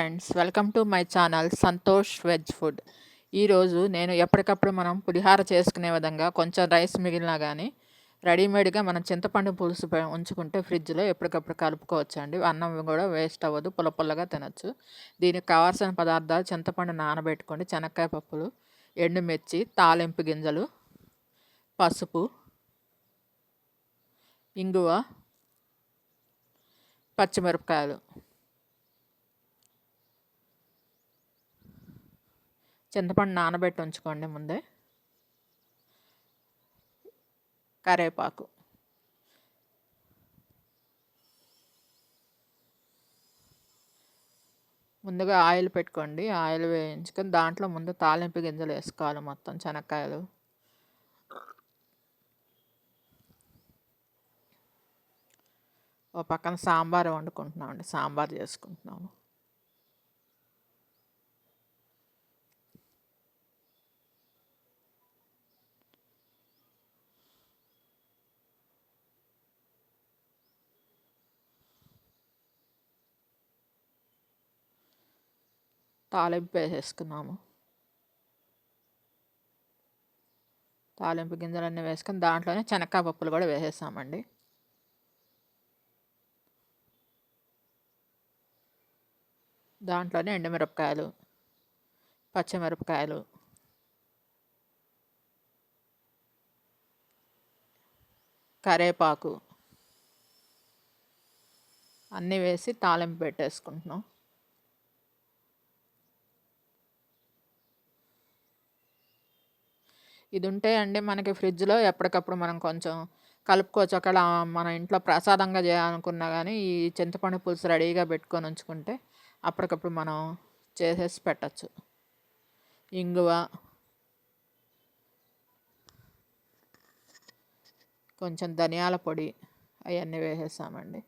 Friends welcome to my channel Santosh veg food ఈరోజు నేను ఎప్పటికప్పుడు మనం పులిహార చేసుకునే విధంగా కొంచెం రైస్ మిగిలినా కానీ రెడీమేడ్గా మనం చింతపండు పులుసు ఉంచుకుంటే ఫ్రిడ్జ్లో ఎప్పటికప్పుడు కలుపుకోవచ్చు అండి అన్నం కూడా వేస్ట్ అవ్వదు పుల్ల పుల్లగా తినచ్చు. దీనికి కావాల్సిన పదార్థాలు చింతపండు నానబెట్టుకోండి చెనక్కాయ పప్పులు ఎండుమిర్చి తాలింపు గింజలు పసుపు ఇంగువ పచ్చిమిరపకాయలు. చింతపండు నానబెట్టి ఉంచుకోండి ముందే. కరేపాకు ముందుగా ఆయిల్ పెట్టుకోండి. ఆయిల్ వేయించుకొని దాంట్లో ముందు తాలింపు గింజలు వేసుకోవాలి మొత్తం శనక్కాయలు ఓ పక్కన సాంబార్ వండుకుంటున్నామండి. సాంబార్ చేసుకుంటున్నాము. తాలింపు వేసేసుకున్నాము తాలింపు గింజలన్నీ వేసుకొని దాంట్లోనే శనక్కాయ పప్పులు కూడా వేసేసామండి దాంట్లోనే ఎండుమిరపకాయలు పచ్చిమిరపకాయలు. కరేపాకు. అన్నీ వేసి తాలింపు పెట్టేసుకుంటున్నాం. ఇది ఉంటే అండి మనకి ఫ్రిడ్జ్లో ఎప్పటికప్పుడు మనం కొంచెం కలుపుకోవచ్చు. అక్కడ మన ఇంట్లో ప్రసాదంగా చేయాలనుకున్నా కానీ ఈ చింతపండు పులుసు రెడీగా పెట్టుకొని ఉంచుకుంటే అప్పటికప్పుడు మనం చేసేసి పెట్టచ్చు. ఇంగువ. కొంచెం ధనియాల పొడి అవన్నీ వేసేసామండి.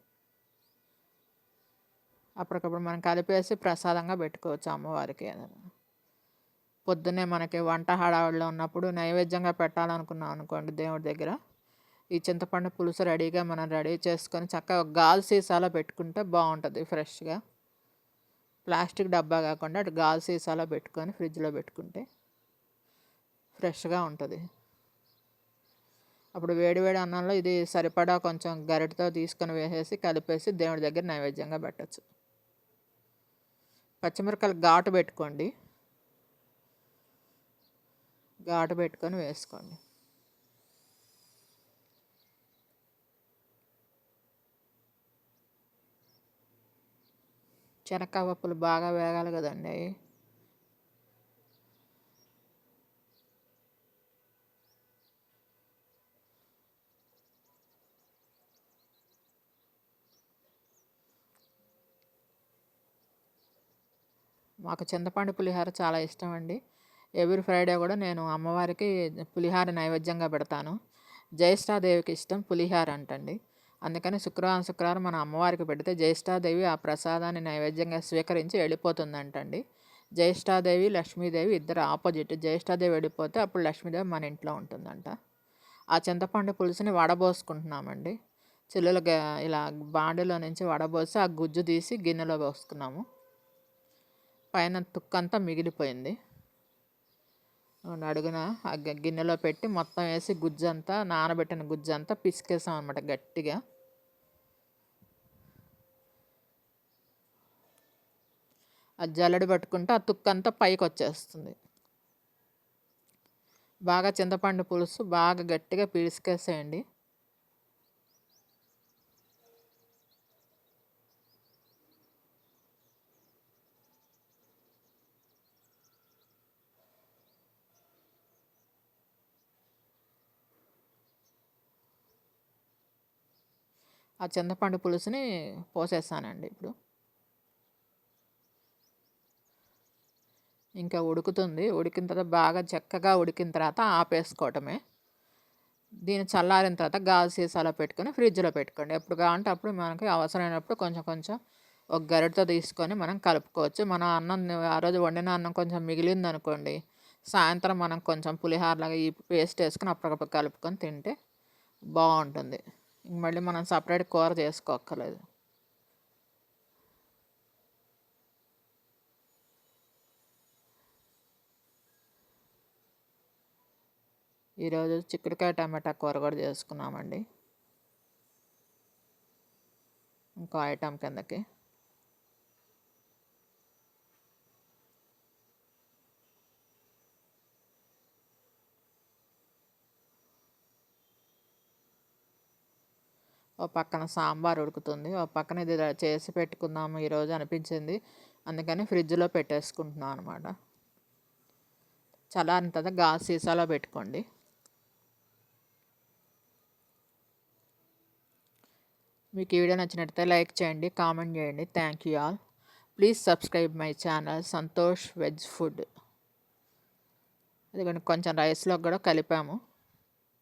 అప్పటికప్పుడు మనం కలిపేసి ప్రసాదంగా పెట్టుకోవచ్చు అమ్మవారికి ఏదైనా పొద్దున్నే మనకి వంట హడావిడిలో ఉన్నప్పుడు నైవేద్యంగా పెట్టాలనుకున్నాం అనుకోండి దేవుడి దగ్గర. ఈ చింతపండు పులుసు రెడీగా మనం రెడీ చేసుకొని చక్కగా గాలి సీసాలో పెట్టుకుంటే బాగుంటుంది ఫ్రెష్గా. ప్లాస్టిక్ డబ్బా కాకుండా అటు గాలి సీసాలో పెట్టుకొని ఫ్రిడ్జ్లో పెట్టుకుంటే ఫ్రెష్గా ఉంటుంది. అప్పుడు వేడివేడి అన్నంలో ఇది సరిపడా కొంచెం గరిటతో తీసుకొని వేసేసి కలిపేసి దేవుడి దగ్గర నైవేద్యంగా పెట్టచ్చు. పచ్చిమిరకాయలు ఘాటు పెట్టుకోండి. ఘాటు పెట్టుకొని వేసుకోండి. శనక్కాయ పప్పులు బాగా వేగాలి కదండి మాకు చింతపండు పులిహోర చాలా ఇష్టం అండి. ఎవ్రీ ఫ్రైడే కూడా నేను అమ్మవారికి పులిహార నైవేద్యంగా పెడతాను. జ్యేష్ఠాదేవికి ఇష్టం పులిహార అంటండి. అందుకని శుక్రవారం శుక్రవారం మన అమ్మవారికి పెడితే జ్యేష్ఠాదేవి ఆ ప్రసాదాన్ని నైవేద్యంగా స్వీకరించి వెళ్ళిపోతుందంటండి. జ్యేష్ఠాదేవి లక్ష్మీదేవి ఇద్దరు ఆపోజిట్. జ్యేష్ఠాదేవి వెళ్ళిపోతే అప్పుడు లక్ష్మీదేవి మన ఇంట్లో ఉంటుందంట. ఆ చింతపండు పులుసుని వడబోసుకుంటున్నామండి. చిల్లులు ఇలా బాండిలో నుంచి వడబోసి ఆ గుజ్జు తీసి గిన్నెలో పోసుకున్నాము. పైన తుక్కంతా మిగిలిపోయింది. అడుగున? ఆ గిన్నెలో పెట్టి మొత్తం వేసి గుజ్జంతా నానబెట్టిన గుజ్జంతా పిసికేసాం అనమాట గట్టిగా. ఆ జల్లడి పట్టుకుంటే ఆ తుక్కంతా పైకి వచ్చేస్తుంది బాగా చింతపండు పులుసు బాగా గట్టిగా పిసికేసేయండి. ఆ చింతపండు పులుసుని పోసేస్తానండి ఇప్పుడు. ఇంకా ఉడుకుతుంది. ఉడికిన తర్వాత బాగా చక్కగా ఉడికిన తర్వాత ఆపేసుకోవటమే. దీన్ని చల్లారిన తర్వాత గాజు సీసాలో పెట్టుకొని ఫ్రిడ్జ్లో పెట్టుకోండి. ఎప్పుడు కావాలంటే అప్పుడు మనకి అవసరమైనప్పుడు కొంచెం కొంచెం ఒక గరిటతో తీసుకొని మనం కలుపుకోవచ్చు. మన అన్నం ఆ రోజు వండిన అన్నం కొంచెం మిగిలింది అనుకోండి సాయంత్రం మనం కొంచెం పులిహారలాగా ఈ పేస్ట్ వేసుకొని అప్పటికప్పుడు కలుపుకొని తింటే బాగుంటుంది. మళ్ళీ మనం సపరేట్ కూర చేసుకోక్కర్లేదు. ఈరోజు చిక్కుడుకాయ టమాటా కూర కూడా చేసుకున్నామండి. ఇంకో ఐటమ్ కిందకి. ఓ పక్కన సాంబార్ ఉడుకుతుంది. ఓ పక్కన ఇది చేసి పెట్టుకుందాము ఈరోజు అనిపించింది. అందుకని ఫ్రిడ్జ్లో పెట్టేసుకుంటున్నాను అనమాట చల్లారిన తర్వాత గాజు సీసాలో పెట్టుకోండి. మీకు ఈ వీడియో నచ్చినట్టయితే లైక్ చేయండి కామెంట్ చేయండి. Thank you all. Please subscribe my channel Santosh veg food. అది కొంచెం రైస్లో కూడా కలిపాము.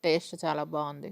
టేస్ట్ చాలా బాగుంది.